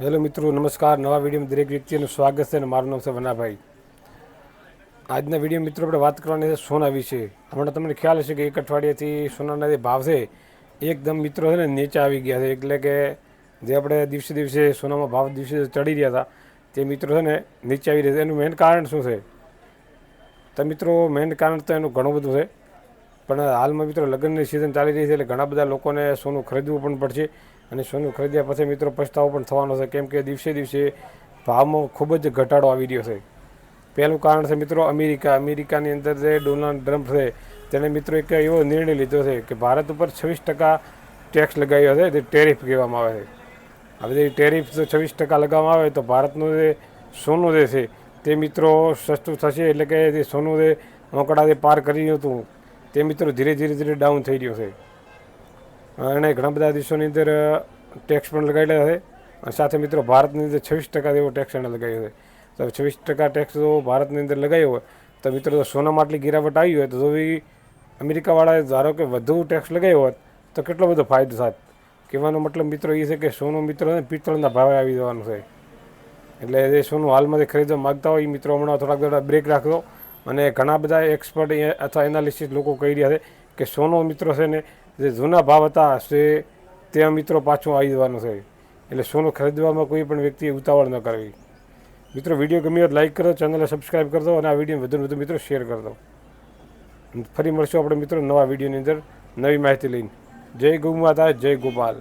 Hello મિત્રો, નમસ્કાર. નવા વિડીયોમાં દરેક વ્યક્તિનું સ્વાગત છે અને મારું નામ છે વનાભાઈ. આજના વીડિયો મિત્રો આપણે વાત કરવાની છે સોના વિશે. હમણાં તમને ખ્યાલ હશે કે એક અઠવાડિયાથી સોનાના જે ભાવ છે, એકદમ મિત્રો છે ને નીચે આવી ગયા છે. એટલે કે જે આપણે દિવસે દિવસે સોનામાં ભાવ દિવસે ચડી રહ્યા હતા, તે મિત્રો છે ને નીચે આવી રહ્યા છે. એનું મેઇન કારણ શું છે? તો મિત્રો મેઇન કારણ તો એનું ઘણું બધું છે. પણ હાલમાં મિત્રો લગ્નની સિઝન ચાલી રહી છે એટલે ઘણા બધા લોકોને સોનું ખરીદવું પણ પડશે. અને સોનું, ખરીદ્યા પછી મિત્રો પછતાવો પણ થવાનો છે. કેમ કે દિવસે દિવસે ભાવમાં ખૂબ જ ઘટાડો આવી રહ્યો છે. પહેલું કારણ છે મિત્રો અમેરિકા. અમેરિકાની અંદર જે ડોનાલ્ડ ટ્રમ્પ છે, તેણે મિત્રો એક એવો નિર્ણય લીધો છે કે ભારત ઉપર છવ્વીસ ટકા ટેક્સ લગાવ્યો છે તે ટેરિફ કહેવામાં આવે છે. હવે જે ટેરિફ જો છવ્વીસ ટકા લગાવવામાં આવે તો ભારતનું જે સોનું જે છે, તે મિત્રો સસ્તું થશે એટલે કે જે સોનું જે આંકડા જે પાર કરી રહ્યું હતું, તે મિત્રો ધીરે ધીરે ધીરે ડાઉન થઈ રહ્યું છે. એણે ઘણા બધા દેશોની અંદર ટેક્સ પણ લગાડેલા છે. અને સાથે મિત્રો, ભારતની અંદર છવ્વીસ ટકા જેવો ટેક્સ એણે લગાવ્યો છે. તો છવ્વીસ ટકા ટેક્સ જો ભારતની અંદર લગાવ્યો હોય, તો મિત્રો સોનામાં આટલી ગિરાવટ આવી હોય, તો જો એ અમેરિકાવાળાએ ધારો કે વધુ ટેક્સ લગાવ્યો હોત, તો કેટલો બધો ફાયદો થાત? કહેવાનો મતલબ મિત્રો એ છે કે સોનું મિત્રો પિત્તળના ભાવે આવી જવાનું છે. એટલે જે સોનું હાલમાં જે ખરીદવા માગતા હોય, એ મિત્રો હમણાં થોડાક થોડા બ્રેક રાખજો. અને ઘણા બધા એક્સપર્ટ અથવા એનાલિસિસ લોકો કહી રહ્યા છે કે સોનો મિત્રો છે ને જે જૂના ભાવ હતા તે ત્યાં મિત્રો પાછું આવી જવાનું છે. એટલે સોનું ખરીદવામાં કોઈ પણ વ્યક્તિએ ઉતાવળ ન કરવી. મિત્રો, વીડિયો ગમ્યો હોય લાઇક કરો ચેનલને સબસ્ક્રાઈબ કરી અને આ વીડિયો વધુ વધુ મિત્રો શેર કરી દો. ફરી મળશું આપણે મિત્રો નવા વિડીયોની અંદર નવી માહિતી લઈને. જય ગૌ માતા, જય ગોપાલ.